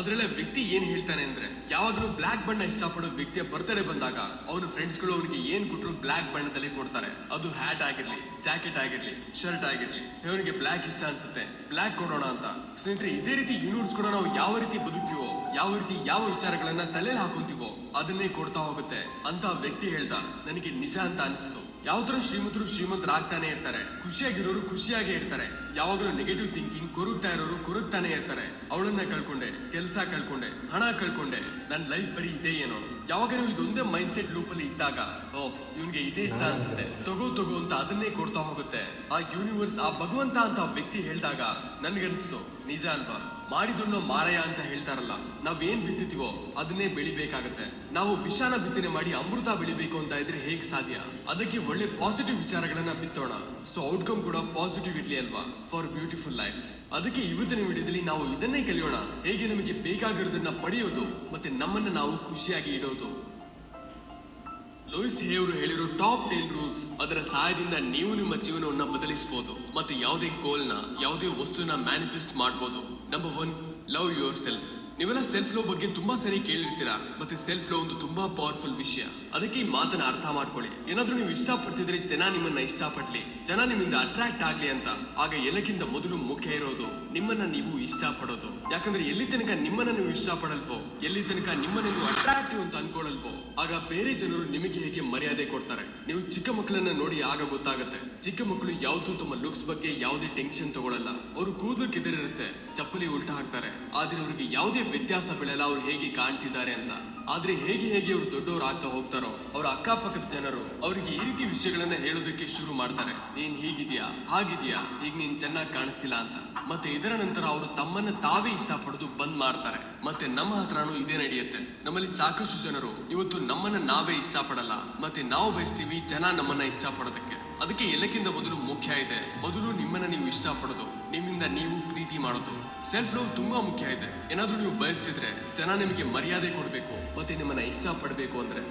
ಅದ್ರಲ್ಲೇ ವ್ಯಕ್ತಿ ಏನ್ ಹೇಳ್ತಾನೆ ಅಂದ್ರೆ, ಯಾವಾಗಲೂ ಬ್ಲಾಕ್ ಬಣ್ಣ ಇಷ್ಟಪಡೋ ವ್ಯಕ್ತಿಯ ಬರ್ತ್ಡೇ ಬಂದಾಗ, ಅವನ ಫ್ರೆಂಡ್ಸ್ಗಳು ಅವನಿಗೆ ಏನ್ ಕೊಟ್ರು ಬ್ಲಾಕ್ ಬಣ್ಣದಲ್ಲಿ ಕೊಡ್ತಾರೆ. ಅದು ಹ್ಯಾಟ್ ಆಗಿರ್ಲಿ ಜಾಕೆಟ್ ಆಗಿರ್ಲಿ ಶರ್ಟ್ ಆಗಿರ್ಲಿ, ಅವನಿಗೆ ಬ್ಲಾಕ್ ಇಷ್ಟ ಅನ್ಸುತ್ತೆ. ಬ್ಲಾಕ್ ಕೊಡೋಣ ಅಂತ. ಸ್ನೇಹಿತರೆ, ಇದೇ ರೀತಿ ಯೂನಿವರ್ಸ್ ಕೂಡ ನಾವು ಯಾವ ರೀತಿ ಬದುಕ್ತೀವೋ, ಯಾವ ರೀತಿ ಯಾವ ವಿಚಾರಗಳನ್ನ ತಲೆಯಲ್ಲಿ ಹಾಕೊಂತೀವೋ, ಅದನ್ನೇ ಕೊಡ್ತಾ ಹೋಗುತ್ತೆ ಅಂತ ವ್ಯಕ್ತಿ ಹೇಳ್ದ. ನನಗೆ ನಿಜ ಅಂತ ಅನಿಸ್ತು. ಯಾವ ತರ ಶ್ರೀಮಂತರು ಶ್ರೀಮಂತರಾಗ್ತಾನೆ ಇರ್ತಾರೆ. ಖುಷಿಯಾಗಿರೋರು ಖುಷಿಯಾಗೇ ಇರ್ತಾರೆ. ಯಾವಾಗಲೂ ನೆಗೆಟಿವ್ ಥಿಂಕಿಂಗ್ ಕೊರುಗ್ತಾ ಇರೋರು ಕೊರುಗ್ತಾನೆ ಇರ್ತಾರೆ. ಅವಳನ್ನ ಕಳ್ಕೊಂಡೆ, ಕೆಲಸ ಕಳ್ಕೊಂಡೆ, ಹಣ ಕಳ್ಕೊಂಡೆ. ನನ್ನ ಲೈಫ್ ಬರೀ ಇದೆ ಏನೋ. ಯಾವಾಗ ನೀವು ಇದೊಂದೇ ಮೈಂಡ್ ಸೆಟ್ ಲೂಪ್ ಅಲ್ಲಿ ಇದ್ದಾಗ, ಓ, ಇವನ್ಗೆ ಇದೇ ಇಷ್ಟ ಅನ್ಸುತ್ತೆ. ತಗೋ ತಗೋ ಅಂತ ಅದನ್ನೇ ಕೊಡ್ತಾ ಹೋಗುತ್ತೆ. ಆ ಯೂನಿವರ್ಸ್ ಆ ಭಗವಂತ ಅಂತ ವ್ಯಕ್ತಿ ಹೇಳಿದಾಗ ನನ್ಗನ್ಸ್ತು, ನಿಜ ಅಲ್ವಾ? ಮಾಡಿದುಣ್ಣೋ ಮಾರಯ ಅಂತ ಹೇಳ್ತಾರಲ್ಲ ನಾವ್ ಏನ್ ಬಿತ್ತಿತೀವೋ ಅದನ್ನೇ ಬೆಳಿಬೇಕಾಗತ್ತೆ. ನಾವು ವಿಷಾನ ಬಿತ್ತನೆ ಮಾಡಿ ಅಮೃತ ಬೆಳಿಬೇಕು ಅಂತ ಇದ್ರೆ ಹೇಗ್ ಸಾಧ್ಯ? ಅದಕ್ಕೆ ಒಳ್ಳೆ ಪಾಸಿಟಿವ್ ವಿಚಾರಗಳನ್ನ ಬಿತ್ತೋಣ. ಸೊ ಔಟ್ಕಮ್ ಕೂಡ ಪಾಸಿಟಿವ್ ಇರ್ಲಿ ಅಲ್ವಾ? ಫಾರ್ ಬ್ಯೂಟಿಫುಲ್ ಲೈಫ್ ಅದಕ್ಕೆ ಇವತ್ತಿನ ವಿಡಿಯೋದಲ್ಲಿ ನಾವು ಇದನ್ನೇ ಕಲಿಯೋಣ. ಹೇಗೆ ನಮಗೆ ಬೇಕಾಗಿರೋದನ್ನ ಪಡೆಯೋದು ಮತ್ತೆ ನಮ್ಮನ್ನ ನಾವು ಖುಷಿಯಾಗಿ ಇಡೋದು. ಲೂಯಿಸ್ ಹೇವರು ಹೇಳಿರೋ ಟಾಪ್ ಟೆನ್ ರೂಲ್ಸ್ ಅದರ ಸಹಾಯದಿಂದ ನೀವು ನಿಮ್ಮ ಜೀವನವನ್ನ ಬದಲಿಸಬಹುದು ಮತ್ತೆ ಯಾವುದೇ ಗೋಲ್ನ ಯಾವುದೇ ವಸ್ತುನ ಮ್ಯಾನಿಫೆಸ್ಟ್ ಮಾಡಬಹುದು number one love yourself ನೀವೆಲ್ಲ ಸೆಲ್ಫ್ ಲವ್ ಬಗ್ಗೆ ತುಂಬಾ ಸರಿ ಕೇಳಿರ್ತೀರಾ? ಮತ್ತೆ ಸೆಲ್ಫ್ ಲವ್ ಒಂದು ತುಂಬಾ ಪವರ್ಫುಲ್ ವಿಷಯ. ಅದಕ್ಕೆ ಈ ಮಾತನ್ನ ಅರ್ಥ ಮಾಡ್ಕೊಳ್ಳಿ. ಏನಾದ್ರೂ ನೀವು ಇಷ್ಟಪಡ್ತಿದ್ರೆ ಜನ ನಿಮ್ಮನ್ನ ಇಷ್ಟಪಡ್ಲಿ. ಜನ ನಿಮ್ಮಿಂದ ಅಟ್ರಾಕ್ಟ್ ಆಗ್ಲಿ ಅಂತ. ಆಗ ಎಲ್ಲಕ್ಕಿಂತ ಮೊದಲು ಮುಖ್ಯ ಇರೋದು, ನಿಮ್ಮನ್ನ ನೀವು ಇಷ್ಟಪಡೋದು. ಯಾಕಂದ್ರೆ ಎಲ್ಲಿ ತನಕ ನಿಮ್ಮನ್ನ ನೀವು ಇಷ್ಟಪಡಲ್ವೋ, ಎಲ್ಲಿ ತನಕ ನಿಮ್ಮನ್ನ ನೀವು ಅಟ್ರಾಕ್ಟಿವ್ ಅಂತ ಅನ್ಕೊಳ್ಳಲ್ವೋ, ಆಗ ಬೇರೆ ಜನರು ನಿಮಗೆ ಹೇಗೆ ಮರ್ಯಾದೆ ಕೊಡ್ತಾರೆ? ನೀವು ಚಿಕ್ಕ ಮಕ್ಕಳನ್ನ ನೋಡಿ ಆಗ ಗೊತ್ತಾಗುತ್ತೆ. ಚಿಕ್ಕ ಮಕ್ಕಳು ಯಾವ್ದು ತಮ್ಮ ಲುಕ್ಸ್ ಬಗ್ಗೆ ಯಾವುದೇ ಟೆನ್ಷನ್ ತಗೊಳಲ್ಲ. ಅವರು ಕೂದಲು ಕೆದರಿರುತ್ತೆ, ಚಪ್ಪಲಿ ಉಲ್ಟಾ ಹಾಕ್ತಾರೆ. ಆದ್ರೆ ಅವರಿಗೆ ಯಾವುದೇ ವ್ಯತ್ಯಾಸ ಬೀಳಲ್ಲ, ಅವ್ರು ಹೇಗೆ ಕಾಣ್ತಿದ್ದಾರೆ ಅಂತ. ಆದ್ರೆ ಹೇಗೆ ಹೇಗೆ ಅವರು ದೊಡ್ಡವ್ರು ಆಗ್ತಾ ಹೋಗ್ತಾರೋ, ಅವ್ರ ಅಕ್ಕಪಕ್ಕದ ಜನರು ಅವರಿಗೆ ಈ ರೀತಿ ವಿಷಯಗಳನ್ನ ಹೇಳೋದಕ್ಕೆ ಶುರು ಮಾಡ್ತಾರೆ. ನೀನ್ ಹೀಗಿದ್ಯಾ? ಹಾಗಿದ್ಯಾ? ಈಗ ನೀನ್ ಚೆನ್ನಾಗಿ ಕಾಣಿಸ್ತಿಲ್ಲ ಅಂತ. ಮತ್ತೆ ಇದರ ನಂತರ ಅವರು ತಮ್ಮನ್ನ ತಾವೇ ಇಷ್ಟಪಡೋದು ಬಂದ್ ಮಾಡ್ತಾರೆ. ಮತ್ತೆ ನಮ್ಮ ಹತ್ರನೂ ಇದೇ ನಡೆಯುತ್ತೆ. ನಮ್ಮಲ್ಲಿ ಸಾಕಷ್ಟು ಜನರು ಇವತ್ತು ನಮ್ಮನ್ನ ನಾವೇ ಇಷ್ಟಪಡಲ್ಲ ಮತ್ತೆ ನಾವು ಬಯಸ್ತೀವಿ ಜನ ನಮ್ಮನ್ನ ಇಷ್ಟಪಡೋದಕ್ಕೆ ಅದಕ್ಕೆ ಎಲ್ಲಕ್ಕಿಂತ ಮೊದಲು ಮುಖ್ಯ ಇದೆ, ಮೊದಲು ನಿಮ್ಮನ್ನ ನೀವು ಇಷ್ಟಪಡೋದು ನಿಮ್ಮಿಂದ ನೀವು ಪ್ರೀತಿ ಮಾಡೋದು ಸೆಲ್ಫ್ ಲವ್ ತುಂಬಾ ಮುಖ್ಯ ಇದೆ. ಏನಾದ್ರೂ ನೀವು ಬಯಸ್ತಿದ್ರೆ ಜನ ನಿಮಗೆ ಮರ್ಯಾದೆ ಕೊಡಬೇಕು, ಮತ್ತೆ ನಿಮ್ಮನ್ನ ಇಷ್ಟಪಡಬೇಕು ಅಂದ್ರೆ.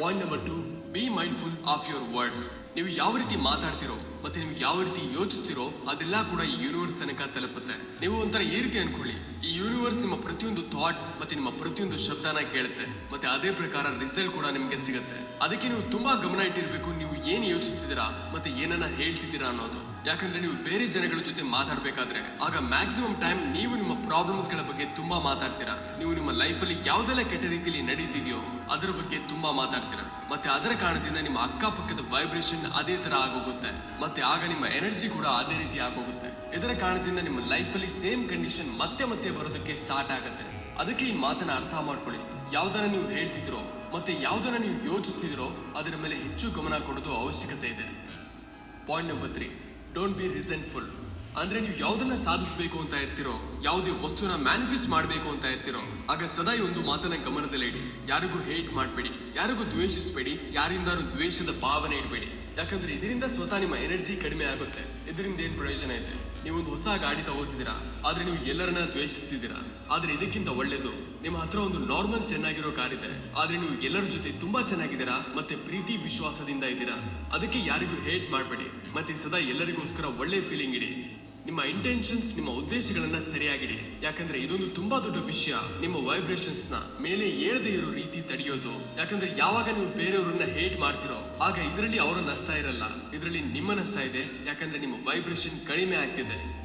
Point number two be mindful of your words ನೀವು ಯಾವ ರೀತಿ ಮಾತಾಡ್ತಿರೋ, ಮತ್ತೆ ನೀವು ಯಾವ ರೀತಿ ಯೋಚಿಸ್ತಿರೋ, ಅದೆಲ್ಲ ಕೂಡ ಈ ಯೂನಿವರ್ಸ್ ತನಕ ತಲುಪುತ್ತೆ. ನೀವು ಒಂಥರ ಈ ರೀತಿ ಅನ್ಕೊಳ್ಳಿ. ಈ ಯೂನಿವರ್ಸ್ ನಿಮ್ಮ ಪ್ರತಿಯೊಂದು ಥಾಟ್ ಮತ್ತೆ ನಿಮ್ಮ ಪ್ರತಿಯೊಂದು ಶಬ್ದನ ಕೇಳುತ್ತೆ. ಮತ್ತೆ ಅದೇ ಪ್ರಕಾರ ರಿಸಲ್ಟ್ ಕೂಡ ನಿಮಗೆ ಸಿಗುತ್ತೆ. ಅದಕ್ಕೆ ನೀವು ತುಂಬಾ ಗಮನ ಇಟ್ಟಿರಬೇಕು, ನೀವು ಏನು ಯೋಚಿಸ್ತಿದ್ದೀರಾ, ಮತ್ತೆ ಏನನ್ನ ಹೇಳ್ತಿದ್ದೀರಾ ಅನ್ನೋದು. ಯಾಕಂದ್ರೆ ನೀವು ಬೇರೆ ಜನಗಳ ಜೊತೆ ಮಾತಾಡಬೇಕಾದ್ರೆ ಆಗ ಮ್ಯಾಕ್ಸಿಮಮ್ ಟೈಮ್ ನೀವು ನಿಮ್ಮ ಪ್ರಾಬ್ಲಮ್ಸ್ಗಳ ಬಗ್ಗೆ ತುಂಬಾ ಮಾತಾಡ್ತೀರಾ. ನೀವು ನಿಮ್ಮ ಲೈಫ್ ಅಲ್ಲಿ ಯಾವ್ದೆಲ್ಲ ಕೆಟ್ಟ ರೀತಿಯಲ್ಲಿ ನಡೀತಿದೆಯೋ ಅದರ ಬಗ್ಗೆ ತುಂಬಾ ಮಾತಾಡ್ತೀರಾ. ಮತ್ತೆ ಅದರ ಕಾರಣದಿಂದ ನಿಮ್ಮ ಅಕ್ಕಪಕ್ಕದ ವೈಬ್ರೇಷನ್ ಅದೇ ತರ ಆಗೋಗುತ್ತೆ. ಮತ್ತೆ ಆಗ ನಿಮ್ಮ ಎನರ್ಜಿ ಕೂಡ ಅದೇ ರೀತಿ ಆಗೋಗುತ್ತೆ. ಇದರ ಕಾರಣದಿಂದ ನಿಮ್ಮ ಲೈಫ್ ಅಲ್ಲಿ ಸೇಮ್ ಕಂಡೀಷನ್ ಮತ್ತೆ ಮತ್ತೆ ಬರೋದಕ್ಕೆ ಸ್ಟಾರ್ಟ್ ಆಗುತ್ತೆ. ಅದಕ್ಕೆ ಈ ಮಾತನ್ನ ಅರ್ಥ ಮಾಡ್ಕೊಳ್ಳಿ. ಯಾವ್ದನ್ನ ನೀವು ಹೇಳ್ತಿದ್ರೋ ಮತ್ತೆ ಯಾವ್ದನ್ನ ನೀವು ಯೋಚಿಸ್ತಿದ್ರೋ ಅದರ ಮೇಲೆ ಹೆಚ್ಚು ಗಮನ ಕೊಡೋದು ಅವಶ್ಯಕತೆ ಇದೆ. Point number three don't be resentful ಅಂದ್ರೆ ನೀವು ಯಾವುದನ್ನ ಸಾಧಿಸಬೇಕು ಅಂತ ಇರ್ತಿರೋ, ಯಾವುದೇ ವಸ್ತುನ ಮ್ಯಾನಿಫೆಸ್ಟ್ ಮಾಡಬೇಕು ಅಂತ ಇರ್ತಿರೋ, ಆಗ ಸದಾ ಈ ಒಂದು ಮಾತನ್ನ ಗಮನದಲ್ಲಿ ಇಡಿ. ಯಾರಿಗೂ ಹೇಟ್ ಮಾಡಬೇಡಿ, ಯಾರಿಗೂ ದ್ವೇಷಿಸಬೇಡಿ, ಯಾರಿಂದಾನು ದ್ವೇಷದ ಭಾವನೆ ಇಡಬೇಡಿ. ಯಾಕಂದ್ರೆ ಇದರಿಂದ ಸ್ವತಃ ನಿಮ್ಮ ಎನರ್ಜಿ ಕಡಿಮೆ ಆಗುತ್ತೆ. ಇದರಿಂದ ಏನ್ ಪ್ರಯೋಜನ ಇದೆ? ನೀವೊಂದು ಹೊಸ ಗಾಡಿ ತಗೋತಿದ್ದೀರಾ? ಆದ್ರೆ ನೀವು ಎಲ್ಲರನ್ನ ದ್ವೇಷಿಸ್ತಿದ್ದೀರಾ? ಆದ್ರೆ ಇದಕ್ಕಿಂತ ಒಳ್ಳೇದು, ನಿಮ್ಮ ಹತ್ರ ಒಂದು ನಾರ್ಮಲ್ ಚೆನ್ನಾಗಿರೋ ಕಾರ್ ಇದೆ. ಆದ್ರೆ ನೀವು ಎಲ್ಲರ ಜೊತೆ ತುಂಬಾ ಚೆನ್ನಾಗಿದ್ದೀರಾ? ಮತ್ತೆ ಪ್ರೀತಿ ವಿಶ್ವಾಸದಿಂದ ಇದ್ದೀರಾ? ಅದಕ್ಕೆ ಯಾರಿಗೂ ಹೇಟ್ ಮಾಡಬೇಡಿ. ಮತ್ತೆ ಸದಾ ಎಲ್ಲರಿಗೋಸ್ಕರ ಒಳ್ಳೆ ಫೀಲಿಂಗ್ ಇಡಿ. ನಿಮ್ಮ ಇಂಟೆನ್ಷನ್ಸ್ ನಿಮ್ಮ ಉದ್ದೇಶಗಳನ್ನ ಸರಿಯಾಗಿಡಿ. ಯಾಕಂದ್ರೆ ಇದೊಂದು ತುಂಬಾ ದೊಡ್ಡ ವಿಷಯ. ನಿಮ್ಮ ವೈಬ್ರೇಷನ್ಸ್ನ ಮೇಲೆ ಏಳದೇ ಇರೋ ರೀತಿ ತಡೆಯೋದು. ಯಾಕಂದ್ರೆ ಯಾವಾಗ ನೀವು ಬೇರೆಯವರನ್ನ ಹೇಟ್ ಮಾಡ್ತಿರೋ ಆಗ ಇದರಲ್ಲಿ ಅವರ ನಷ್ಟ ಇರಲ್ಲ. ಇದರಲ್ಲಿ ನಿಮ್ಮ ನಷ್ಟ ಇದೆ. ಯಾಕಂದ್ರೆ ನಿಮ್ಮ ವೈಬ್ರೇಷನ್ ಕಡಿಮೆ ಆಗ್ತಿದೆ.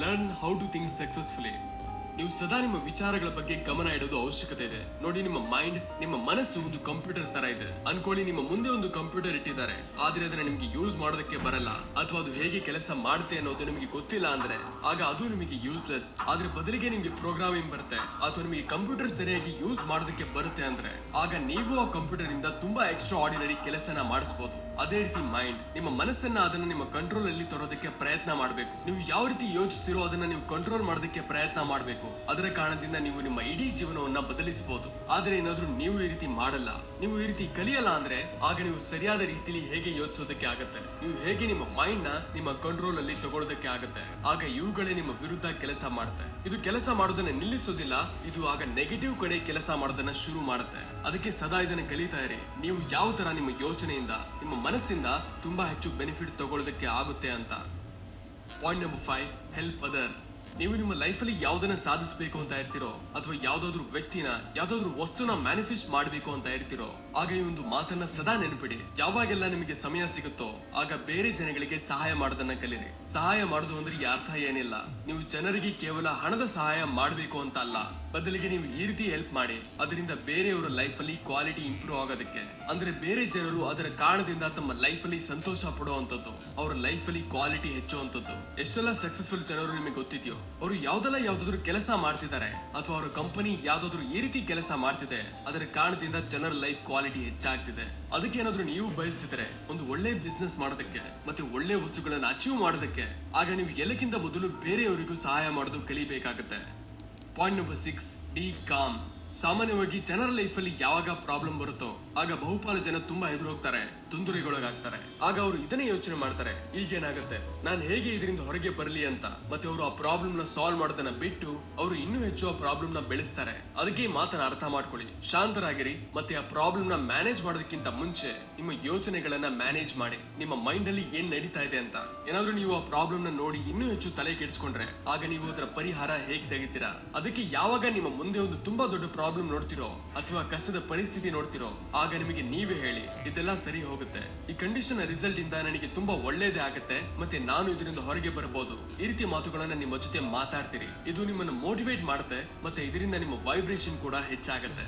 Learn how to think successfully ನೀವು ಸದಾ ನಿಮ್ಮ ವಿಚಾರಗಳ ಬಗ್ಗೆ ಗಮನ ಇಡೋದು ಅವಶ್ಯಕತೆ ಇದೆ. ನೋಡಿ, ನಿಮ್ಮ ಮೈಂಡ್, ನಿಮ್ಮ ಮನಸ್ಸು ಒಂದು ಕಂಪ್ಯೂಟರ್ ತರ ಇದೆ. ಅನ್ಕೊಳ್ಳಿ, ನಿಮ್ಮ ಮುಂದೆ ಒಂದು ಕಂಪ್ಯೂಟರ್ ಇಟ್ಟಿದ್ದಾರೆ. ಆದ್ರೆ ಅದನ್ನ ನಿಮಗೆ ಯೂಸ್ ಮಾಡೋದಕ್ಕೆ ಬರಲ್ಲ. ಅಥವಾ ಅದು ಹೇಗೆ ಕೆಲಸ ಮಾಡುತ್ತೆ ಅನ್ನೋದು ನಿಮಗೆ ಗೊತ್ತಿಲ್ಲ ಅಂದ್ರೆ, ಆಗ ಅದು ನಿಮಗೆ ಯೂಸ್ಲೆಸ್ ಆದ್ರೆ ಬದಲಿಗೆ ನಿಮಗೆ ಪ್ರೋಗ್ರಾಮಿಂಗ್ ಬರುತ್ತೆ. ಅಥವಾ ನಿಮಗೆ ಕಂಪ್ಯೂಟರ್ ಸರಿಯಾಗಿ ಯೂಸ್ ಮಾಡೋದಕ್ಕೆ ಬರುತ್ತೆ ಅಂದ್ರೆ, ಆಗ ನೀವು ಆ ಕಂಪ್ಯೂಟರ್ ಇಂದ ತುಂಬಾ ಎಕ್ಸ್ಟ್ರಾ ಆರ್ಡಿನರಿ ಕೆಲಸನ ಮಾಡಿಸಬಹುದು ಅದೇ ರೀತಿ ಮೈಂಡ್ ನಿಮ್ಮ ಮನಸ್ಸನ್ನ ಅದನ್ನ ನಿಮ್ಮ ಕಂಟ್ರೋಲ್ ಅಲ್ಲಿ ತರೋದಕ್ಕೆ ಪ್ರಯತ್ನ ಮಾಡಬೇಕು. ನೀವು ಯಾವ ರೀತಿ ಯೋಚಿಸ್ತಿರೋ ಅದನ್ನ ನೀವು ಕಂಟ್ರೋಲ್ ಮಾಡೋದಕ್ಕೆ ಪ್ರಯತ್ನ ಮಾಡಬೇಕು. ಅದರ ಕಾರಣದಿಂದ ನೀವು ನಿಮ್ಮ ಇಡೀ ಜೀವನವನ್ನ ಬದಲಿಸಬಹುದು ಆದ್ರೆ ಏನಾದ್ರೂ ನೀವು ಈ ರೀತಿ ಮಾಡಲ್ಲ. ನೀವು ಈ ರೀತಿ ಕಲಿಯಲ್ಲ ಅಂದ್ರೆ ಆಗ ನೀವು ಸರಿಯಾದ ರೀತಿಲಿ ಹೇಗೆ ಯೋಚಿಸೋದಕ್ಕೆ ಆಗುತ್ತೆ? ನೀವು ಹೇಗೆ ನಿಮ್ಮ ಮೈಂಡ್ನ ನಿಮ್ಮ ಕಂಟ್ರೋಲ್ ಅಲ್ಲಿ ತಗೊಳ್ಳೋದಕ್ಕೆ ಆಗುತ್ತೆ? ಆಗ ಇವುಗಳೇ ನಿಮ್ಮ ವಿರುದ್ಧ ಕೆಲಸ ಮಾಡುತ್ತೆ. ಇದು ಕೆಲಸ ಮಾಡೋದನ್ನ ನಿಲ್ಲಿಸೋದಿಲ್ಲ, ಇದು ಆಗ ನೆಗೆಟಿವ್ ಕಡೆ ಕೆಲಸ ಮಾಡೋದನ್ನ ಶುರು ಮಾಡುತ್ತೆ. ಅದಕ್ಕೆ ಸದಾ ಇದನ್ನ ಕಲಿತಾ ಇರಿ. ನೀವು ಯಾವ ತರ ನಿಮ್ಮ ಯೋಚನೆಯಿಂದ, ನಿಮ್ಮ ಮನಸ್ಸಿಂದ ತುಂಬಾ ಹೆಚ್ಚು ಬೆನಿಫಿಟ್ ತಗೊಳ್ಳೋದಕ್ಕೆ ಆಗುತ್ತೆ ಅಂತ. Point number five help others ನೀವು ನಿಮ್ಮ ಲೈಫಲ್ಲಿ ಯಾವ್ದನ್ನ ಸಾಧಿಸಬೇಕು ಅಂತ ಇರ್ತೀರೋ ಅಥವಾ ಯಾವ್ದಾದ್ರು ವ್ಯಕ್ತಿನ, ಯಾವ್ದಾದ್ರು ವಸ್ತುನ ಮ್ಯಾನಿಫೆಸ್ಟ್ ಮಾಡಬೇಕು ಅಂತ ಇರ್ತೀರೋ ಆಗ ಈ ಒಂದು ಮಾತನ್ನ ಸದಾ ನೆನಪಿಡಿ. ಯಾವಾಗೆಲ್ಲ ನಿಮಗೆ ಸಮಯ ಸಿಗುತ್ತೋ, ಆಗ ಬೇರೆ ಜನಗಳಿಗೆ ಸಹಾಯ ಮಾಡೋದನ್ನ ಕಲಿರಿ. ಸಹಾಯ ಮಾಡೋದು ಅಂದ್ರೆ ಈ ಅರ್ಥ ಏನಿಲ್ಲ. ನೀವು ಜನರಿಗೆ ಕೇವಲ ಹಣದ ಸಹಾಯ ಮಾಡಬೇಕು ಅಂತ ಅಲ್ಲ. ಬದಲಿಗೆ ನೀವು ಈ ರೀತಿ ಹೆಲ್ಪ್ ಮಾಡಿ, ಅದರಿಂದ ಬೇರೆಯವರ ಲೈಫ್ ಅಲ್ಲಿ ಕ್ವಾಲಿಟಿ ಇಂಪ್ರೂವ್ ಆಗೋದಕ್ಕೆ. ಅಂದ್ರೆ ಬೇರೆ ಜನರು ಅದರ ಕಾರಣದಿಂದ ತಮ್ಮ ಲೈಫ್ ಅಲ್ಲಿ ಸಂತೋಷ ಪಡುವಂತದ್ದು ಅವರ ಲೈಫ್ ಅಲ್ಲಿ ಕ್ವಾಲಿಟಿ ಹೆಚ್ಚುವಂಥದ್ದು. ಎಷ್ಟೆಲ್ಲ ಸಕ್ಸಸ್ಫುಲ್ ಜನರು ನಿಮಗೆ ಗೊತ್ತಿದೆಯೋ ಅವರು ಯಾವ್ದೆಲ್ಲ ಯಾವ್ದಾದ್ರು ಕೆಲಸ ಮಾಡ್ತಿದ್ದಾರೆ ಅಥವಾ ಅವರ ಕಂಪನಿ ಯಾವ್ದಾದ್ರು ಈ ರೀತಿ ಕೆಲಸ ಮಾಡ್ತಿದೆ, ಅದರ ಕಾರಣದಿಂದ ಜನರ ಲೈಫ್ ಕ್ವಾಲಿಟಿ ಹೆಚ್ಚಾಗ್ತಿದೆ. ಅದಕ್ಕೆ ಏನಾದ್ರೂ ನೀವು ಬಯಸ್ತಿದ್ರೆ ಒಂದು ಒಳ್ಳೆ ಬಿಸ್ನೆಸ್ ಮಾಡೋದಕ್ಕೆ ಮತ್ತೆ ಒಳ್ಳೆ ವಸ್ತುಗಳನ್ನ ಅಚೀವ್ ಮಾಡೋದಕ್ಕೆ ಆಗ ನೀವು ಎಲ್ಲಕ್ಕಿಂತ ಮೊದಲು ಬೇರೆಯವರಿಗೂ ಸಹಾಯ ಮಾಡೋದು ಕಲಿಬೇಕಾಗತ್ತೆ. Point number six be calm ಸಾಮಾನ್ಯವಾಗಿ ಜನರ ಲೈಫಲ್ಲಿ ಯಾವಾಗ ಪ್ರಾಬ್ಲಮ್ ಬರುತ್ತೋ ಆಗ ಬಹುಪಾಲು ಜನ ತುಂಬಾ ಎದುರು ಹೋಗ್ತಾರೆ ತೊಂದರೆಗೊಳಗಾಗ್ತಾರೆ. ಆಗ ಅವರು ಇದನ್ನೇ ಯೋಚನೆ ಮಾಡ್ತಾರೆ, ಈಗೇನಾಗುತ್ತೆ? ನಾನು ಹೇಗೆ ಇದರಿಂದ ಹೊರಗೆ ಬರಲಿ ಅಂತ? ಮತ್ತೆ ಅವರು ಆ ಪ್ರಾಬ್ಲಮ್ನ ಸಾಲ್ವ್ ಮಾಡೋದನ್ನ ಬಿಟ್ಟು ಅವರು ಇನ್ನೂ ಹೆಚ್ಚು ಆ ಪ್ರಾಬ್ಲಮ್ನ ಬೆಳೆಸ್ತಾರೆ. ಅದಕ್ಕೆ ಮಾತನ್ನ ಅರ್ಥ ಮಾಡ್ಕೊಳ್ಳಿ. ಶಾಂತರಾಗಿರಿ, ಮತ್ತೆ ಆ ಪ್ರಾಬ್ಲಮ್ನ ಮ್ಯಾನೇಜ್ ಮಾಡೋದಕ್ಕಿಂತ ಮುಂಚೆ ನಿಮ್ಮ ಯೋಚನೆಗಳನ್ನ ಮ್ಯಾನೇಜ್ ಮಾಡಿ. ನಿಮ್ಮ ಮೈಂಡ್ ಅಲ್ಲಿ ಏನ್ ನಡೀತಾ ಇದೆ ಅಂತ. ಏನಾದ್ರೂ ನೀವು ಆ ಪ್ರಾಬ್ಲಮ್ನ ನೋಡಿ ಇನ್ನೂ ಹೆಚ್ಚು ತಲೆ ಕೆಡಿಸ್ಕೊಂಡ್ರೆ, ಆಗ ನೀವು ಅದರ ಪರಿಹಾರ ಹೇಗೆ ತೆಗಿತೀರಾ? ಅದಕ್ಕೆ ಯಾವಾಗ ನಿಮ್ಮ ಮುಂದೆ ಒಂದು ತುಂಬಾ ದೊಡ್ಡ ಪ್ರಾಬ್ಲಮ್ ನೋಡ್ತಿರೋ, ಅಥವಾ ಕಷ್ಟದ ಪರಿಸ್ಥಿತಿ ನೋಡ್ತಿರೋ, ಆಗ ನಿಮಗೆ ನೀವೇ ಹೇಳಿ. ಇದೆಲ್ಲ ಸರಿ ಹೋಗುತ್ತೆ. ಈ ಕಂಡೀಷನ್ ರಿಸಲ್ಟ್ ಇಂದ ನನಗೆ ತುಂಬಾ ಒಳ್ಳೇದೇ ಆಗುತ್ತೆ, ಮತ್ತೆ ನಾನು ಇದರಿಂದ ಹೊರಗೆ ಬರಬಹುದು. ಈ ರೀತಿ ಮಾತುಗಳನ್ನ ನಿಮ್ಮ ಜೊತೆ ಮಾತಾಡ್ತೀರಿ. ಇದು ನಿಮ್ಮನ್ನು ಮೋಟಿವೇಟ್ ಮಾಡುತ್ತೆ, ಮತ್ತೆ ಇದರಿಂದ ನಿಮ್ಮ ವೈಬ್ರೇಷನ್ ಕೂಡ ಹೆಚ್ಚಾಗುತ್ತೆ.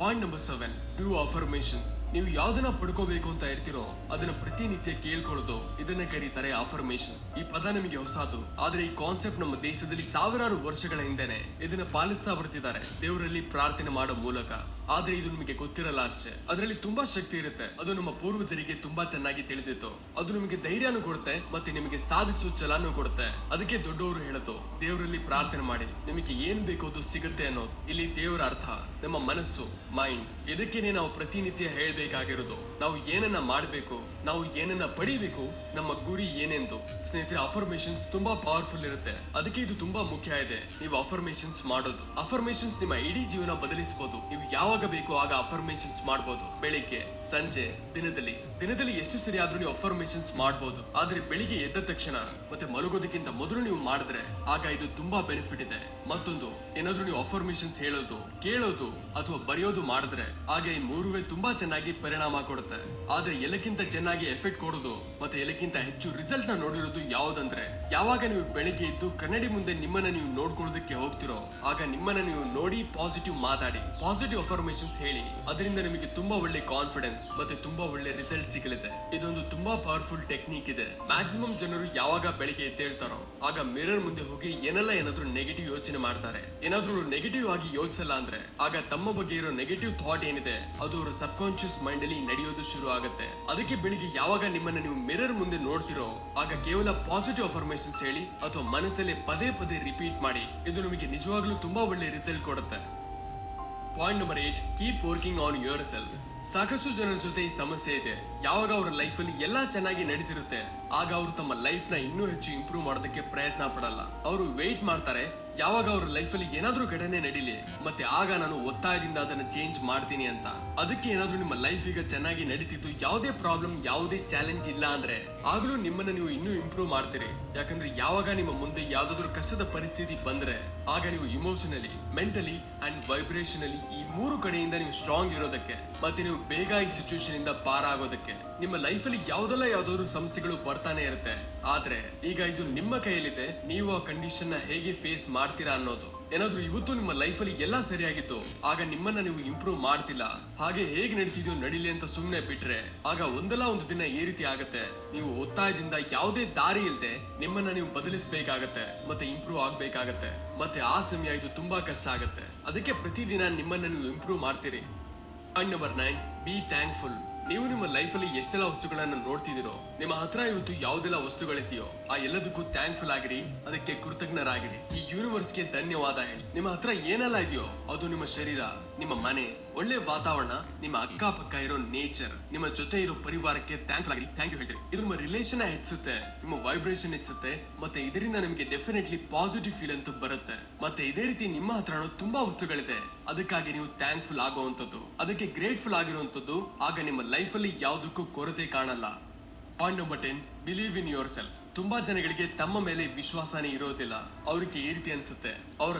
Point number seven do affirmation ನೀವು ಯಾವ್ದನ್ನ ಪಡ್ಕೋಬೇಕು ಅಂತ ಇರ್ತಿರೋ ಅದನ್ನ ಪ್ರತಿನಿತ್ಯ ಕೇಳ್ಕೊಳ್ಳೋದು ಇದನ್ನ ಕರೀತಾರೆ ಅಫರ್ಮೇಶನ್ ಈ ಪದ ನಿಮಗೆ ಹೊಸದು. ಆದ್ರೆ ಈ ಕಾನ್ಸೆಪ್ಟ್ ನಮ್ಮ ದೇಶದಲ್ಲಿ ಸಾವಿರಾರು ವರ್ಷಗಳ ಹಿಂದೆನೆ ಇದನ್ನ ಪಾಲಿಸ್ತಾ ಬರ್ತಿದ್ದಾರೆ. ದೇವರಲ್ಲಿ ಪ್ರಾರ್ಥನೆ ಮಾಡೋ ಮೂಲಕ. ಆದ್ರೆ ಇದು ನಿಮಗೆ ಗೊತ್ತಿರಲ್ಲ ಅಷ್ಟೇ. ಅದರಲ್ಲಿ ತುಂಬಾ ಶಕ್ತಿ ಇರುತ್ತೆ. ಅದು ನಮ್ಮ ಪೂರ್ವಜರಿಗೆ ತುಂಬಾ ಚೆನ್ನಾಗಿ ತಿಳಿದಿತ್ತು. ಅದು ನಿಮಗೆ ಧೈರ್ಯನೂ ಕೊಡುತ್ತೆ ಮತ್ತೆ ನಿಮಗೆ ಸಾಧಿಸುವ ಛಲನೂ ಕೊಡುತ್ತೆ. ಅದಕ್ಕೆ ದೊಡ್ಡವರು ಹೇಳೋದು, ದೇವರಲ್ಲಿ ಪ್ರಾರ್ಥನೆ ಮಾಡಿ. ನಿಮಗೆ ಏನ್ ಬೇಕೋ ಅದು ಸಿಗುತ್ತೆ ಅನ್ನೋದು. ಇಲ್ಲಿ ದೇವರ ಅರ್ಥ, ನಮ್ಮ ಮನಸ್ಸು ಮೈಂಡ್ ಇದಕ್ಕೇನೆ ನಾವು ಪ್ರತಿನಿತ್ಯ ಹೇಳ್ಬೇಕಾಗಿರೋದು. ನಾವು ಏನನ್ನ ಮಾಡಬೇಕು, ನಾವು ಏನನ್ನ ಪಡಿಬೇಕು, ನಮ್ಮ ಗುರಿ ಏನೆಂದು. ಸ್ನೇಹಿತರೆ ಅಫರ್ಮೇಶನ್ಸ್ ತುಂಬಾ ಪವರ್ಫುಲ್ ಇರುತ್ತೆ. ಅದಕ್ಕೆ ಇದು ತುಂಬಾ ಮುಖ್ಯ ಇದೆ. ನೀವು ಅಫರ್ಮೇಶನ್ಸ್ ಮಾಡೋದು. ಅಫರ್ಮೇಶನ್ಸ್ ನಿಮ್ಮ ಇಡೀ ಜೀವನ ಬದಲಿಸಬಹುದು ನೀವು ಯಾವಾಗ ಬೇಕೋ ಆಗ ಅಫರ್ಮೇಶನ್ಸ್ ಮಾಡಬಹುದು ಬೆಳಿಗ್ಗೆ, ಸಂಜೆ, ದಿನದಲ್ಲಿ. ದಿನದಲ್ಲಿ ಎಷ್ಟು ಸರಿ ಆದ್ರೂ ನೀವು ಅಫರ್ಮೇಶನ್ಸ್ ಮಾಡಬಹುದು ಆದ್ರೆ ಬೆಳಿಗ್ಗೆ ಎದ್ದ ತಕ್ಷಣ ಮತ್ತೆ ಮಲಗೋದಕ್ಕಿಂತ ಮೊದಲು ನೀವು ಮಾಡಿದ್ರೆ, ಆಗ ಇದು ತುಂಬಾ ಬೆನಿಫಿಟ್ ಇದೆ. ಮತ್ತೊಂದು, ಏನಾದ್ರೂ ನೀವು ಅಫರ್ಮೇಶನ್ಸ್ ಹೇಳೋದು, ಕೇಳೋದು ಅಥವಾ ಬರೆಯೋದು ಮಾಡಿದ್ರೆ ಹಾಗೆ ಈ ಮೂರುವೇ ತುಂಬಾ ಚೆನ್ನಾಗಿ ಪರಿಣಾಮ ಕೊಡುತ್ತೆ. ಆದ್ರೆ ಎಲ್ಲಕ್ಕಿಂತ ಚೆನ್ನಾಗಿ ಎಫೆಕ್ಟ್ ಕೊಡೋದು ಮತ್ತೆ ಎಲ್ಲಕ್ಕಿಂತ ಹೆಚ್ಚು ರಿಸಲ್ಟ್ನ ನೋಡಿರೋದು ಯಾವ್ದಂದ್ರೆ, ಯಾವಾಗ ನೀವು ಬೆಳಿಗ್ಗೆ ಇದ್ದು ಕನ್ನಡಿ ಮುಂದೆ ನಿಮ್ಮನ್ನ ನೀವು ನೋಡ್ಕೊಳ್ಳೋದಕ್ಕೆ ಹೋಗ್ತಿರೋ, ಆಗ ನಿಮ್ಮನ್ನ ನೀವು ನೋಡಿ ಪಾಸಿಟಿವ್ ಮಾತಾಡಿ ಪಾಸಿಟಿವ್ ಅಫರ್ಮೇಶನ್ಸ್ ಹೇಳಿ. ಅದರಿಂದ ನಿಮಗೆ ತುಂಬಾ ಒಳ್ಳೆ ಕಾನ್ಫಿಡೆನ್ಸ್ ಮತ್ತೆ ತುಂಬಾ ಒಳ್ಳೆ ರಿಸಲ್ಟ್ ಸಿಗಲಿದೆ. ಇದೊಂದು ತುಂಬಾ ಪವರ್ಫುಲ್ ಟೆಕ್ನಿಕ್ ಇದೆ. ಮ್ಯಾಕ್ಸಿಮಮ್ ಜನರು ಯಾವಾಗ ಬೆಳಿಗ್ಗೆ ಎದ್ದೇಳ್ತಾರೋ ಆಗ ಮಿರರ್ ಮುಂದೆ ಹೋಗಿ ಏನೆಲ್ಲ ಏನಾದ್ರೂ ನೆಗೆಟಿವ್ ಯೋಚನೆ ಮಾಡ್ತಾರೆ. ಏನಾದ್ರೂ ನೆಗೆಟಿವ್ ಆಗಿ ಯೋಚಿಸಲ್ಲ ಅಂದ್ರೆ, ಆಗ ತಮ್ಮ ಬಗ್ಗೆ ಇರೋ ನೆಗೆಟಿವ್ ಥಾಟ್ ಏನಿದೆ, ಅದು ಅವರ ಸಬ್ ಕಾನ್ಶಿಯಸ್ ಮೈಂಡ್ ಅಲ್ಲಿ ನಡೆಯೋದು ಶುರು ಆಗುತ್ತೆ. ಅದಕ್ಕೆ ಬೆಳಿಗ್ಗೆ ಯಾವಾಗ ನಿಮ್ಮನ್ನ ನೀವು ಮಿರರ್ ಮುಂದೆ ನೋಡ್ತಿರೋ ಆಗ ಕೇವಲ ಪಾಸಿಟಿವ್ ಅಫರ್ಮೇಶನ್ಸ್ ಹೇಳಿ ಅಥವಾ ಮನಸ್ಸಲ್ಲೇ ಪದೇ ಪದೇ ರಿಪೀಟ್ ಮಾಡಿ. ಇದು ನಿಮಗೆ ನಿಜವಾಗ್ಲೂ ತುಂಬಾ ಒಳ್ಳೆ ರಿಸಲ್ಟ್ ಕೊಡುತ್ತೆ. Point number eight keep working on yourself ಸಾಕಷ್ಟು ಜನರ ಜೊತೆ ಈ ಸಮಸ್ಯೆ ಇದೆ. ಯಾವಾಗ ಅವರ ಲೈಫಲ್ಲಿ ಎಲ್ಲಾ ಚೆನ್ನಾಗಿ ನಡೀತಿರುತ್ತೆ ಆಗ ಅವರು ತಮ್ಮ ಲೈಫ್ನ ಇನ್ನೂ ಹೆಚ್ಚು ಇಂಪ್ರೂವ್ ಮಾಡೋದಕ್ಕೆ ಪ್ರಯತ್ನ ಪಡಲ್ಲ. ಅವರು ವೆಯ್ಟ್ ಮಾಡ್ತಾರೆ, ಯಾವಾಗ ಅವ್ರ ಲೈಫಲ್ಲಿ ಏನಾದ್ರೂ ಘಟನೆ ನಡೀಲಿ, ಮತ್ತೆ ಆಗ ನಾನು ಒತ್ತಾಯದಿಂದ ಅದನ್ನ ಚೇಂಜ್ ಮಾಡ್ತೀನಿ ಅಂತ. ಅದಕ್ಕೆ ಏನಾದ್ರೂ ನಿಮ್ಮ ಲೈಫ್ ಈಗ ಚೆನ್ನಾಗಿ ನಡೀತಿತ್ತು, ಯಾವುದೇ ಪ್ರಾಬ್ಲಮ್ ಯಾವುದೇ ಚಾಲೆಂಜ್ ಇಲ್ಲ ಅಂದ್ರೆ, ಆಗ್ಲೂ ನಿಮ್ಮನ್ನ ನೀವು ಇನ್ನೂ ಇಂಪ್ರೂವ್ ಮಾಡ್ತೀರಿ. ಯಾಕಂದ್ರೆ ಯಾವಾಗ ನಿಮ್ಮ ಮುಂದೆ ಯಾವ್ದಾದ್ರು ಕಷ್ಟದ ಪರಿಸ್ಥಿತಿ ಬಂದ್ರೆ, ಆಗ ನೀವು ಇಮೋಷನಲಿ ಮೆಂಟಲಿ ಅಂಡ್ ವೈಬ್ರೇಷನಲಿ ಈ ಮೂರು ಕಡೆಯಿಂದ ನೀವು ಸ್ಟ್ರಾಂಗ್ ಇರೋದಕ್ಕೆ, ಮತ್ತೆ ನೀವು ಬೇಗ ಈ ಸಿಚುವೇಶನ್ ಇಂದ ಪಾರಾಗೋದಕ್ಕೆ. ನಿಮ್ಮ ಲೈಫಲ್ಲಿ ಯಾವ್ದೆಲ್ಲ ಯಾವ್ದಾದ್ರು ಸಮಸ್ಯೆಗಳು ಬರ್ತಾನೆ ಇರುತ್ತೆ, ಆದ್ರೆ ಈಗ ಇದು ನಿಮ್ಮ ಕೈಯಲ್ಲಿದೆ, ನೀವು ಆ ಕಂಡೀಷನ್ನ ಹೇಗೆ ಫೇಸ್ ಮಾಡ್ತೀರಾ ಅನ್ನೋದು. ಏನಾದ್ರೂ ಇವತ್ತು ನಿಮ್ಮ ಲೈಫಲ್ಲಿ ಎಲ್ಲ ಸರಿಯಾಗಿತ್ತು, ಆಗ ನಿಮ್ಮನ್ನ ನೀವು ಇಂಪ್ರೂವ್ ಮಾಡ್ತಿಲ್ಲ. ಹಾಗೆ ಹೇಗೆ ನಡೀತಿದ್ಯೋ ನಡಿಲಿ ಅಂತ ಸುಮ್ಮನೆ ಬಿಟ್ರೆ, ಆಗ ಒಂದಲ್ಲ ಒಂದು ದಿನ ಈ ರೀತಿ ಆಗತ್ತೆ. ನೀವು ಒತ್ತಾಯದಿಂದ ಯಾವುದೇ ದಾರಿ ಇಲ್ಲದೆ ನಿಮ್ಮನ್ನ ನೀವು ಬದಲಿಸಬೇಕಾಗತ್ತೆ, ಮತ್ತೆ ಇಂಪ್ರೂವ್ ಆಗ್ಬೇಕಾಗತ್ತೆ, ಮತ್ತೆ ಆ ಸಮಯ ಇದು ತುಂಬಾ ಕಷ್ಟ ಆಗತ್ತೆ. ಅದಕ್ಕೆ ಪ್ರತಿದಿನ ನಿಮ್ಮನ್ನ ನೀವು ಇಂಪ್ರೂವ್ ಮಾಡ್ತೀರಿ. Point number nine be thankful ನೀವು ನಿಮ್ಮ ಲೈಫಲ್ಲಿ ಎಷ್ಟೆಲ್ಲ ವಸ್ತುಗಳನ್ನ ನೋಡ್ತಿದ್ದೀರೋ, ನಿಮ್ಮ ಹತ್ರ ಇವತ್ತು ಯಾವ್ದೆಲ್ಲ ವಸ್ತುಗಳಿದೆಯೋ, ಆ ಎಲ್ಲದಕ್ಕೂ ಥ್ಯಾಂಕ್ಫುಲ್ ಆಗಿರಿ, ಅದಕ್ಕೆ ಕೃತಜ್ಞರಾಗಿರಿ. ಈ ಯೂನಿವರ್ಸ್ಗೆ ಧನ್ಯವಾದ ಹೇಳಿ. ನಿಮ್ಮ ಹತ್ರ ಏನೆಲ್ಲ ಇದೆಯೋ, ಅದು ನಿಮ್ಮ ಶರೀರ. ನಿಮ್ಮ ಮನೆ, ಒಳ್ಳೆ ವಾತಾವರಣ, ನಿಮ್ಮ ಅಕ್ಕಪಕ್ಕ ಇರೋ ನೇಚರ್ ನಿಮ್ಮ ಜೊತೆ ಇರೋ ಪರಿವಾರಕ್ಕೆ ಥ್ಯಾಂಕ್ಸ್ ಆಗಲಿ ಥ್ಯಾಂಕ್ ಯು ಹೇಳ್ರಿ ಇದು ನಿಮ್ಮ ರಿಲೇಷನ್ ಹೆಚ್ಚುತ್ತೆ, ನಿಮ್ಮ ವೈಬ್ರೇಷನ್ ಹೆಚ್ಚುತ್ತೆ, ಮತ್ತೆ ಇದರಿಂದ ನಿಮಗೆ ಡೆಫಿನೆಟ್ಲಿ ಪಾಸಿಟಿವ್ ಫೀಲ್ ಅಂತೂ ಬರುತ್ತೆ. ಮತ್ತೆ ಇದೇ ರೀತಿ ನಿಮ್ಮ ಹತ್ರನೂ ತುಂಬಾ ವಸ್ತುಗಳಿದೆ. ಅದಕ್ಕಾಗಿ ನೀವು ಥ್ಯಾಂಕ್ಫುಲ್ ಆಗುವಂಥದ್ದು. ಅದಕ್ಕೆ ಗ್ರೇಟ್ಫುಲ್ ಆಗಿರುವಂಥದ್ದು, ಆಗ ನಿಮ್ಮ ಲೈಫಲ್ಲಿ ಯಾವುದಕ್ಕೂ ಕೊರತೆ ಕಾಣಲ್ಲ. Point number ten believe in yourself ತುಂಬಾ ಜನಗಳಿಗೆ ತಮ್ಮ ಮೇಲೆ ವಿಶ್ವಾಸನೇ ಇರೋದಿಲ್ಲ. ಅವ್ರಿಗೆ ಈ ರೀತಿ ಅನ್ಸುತ್ತೆ. ಅವ್ರ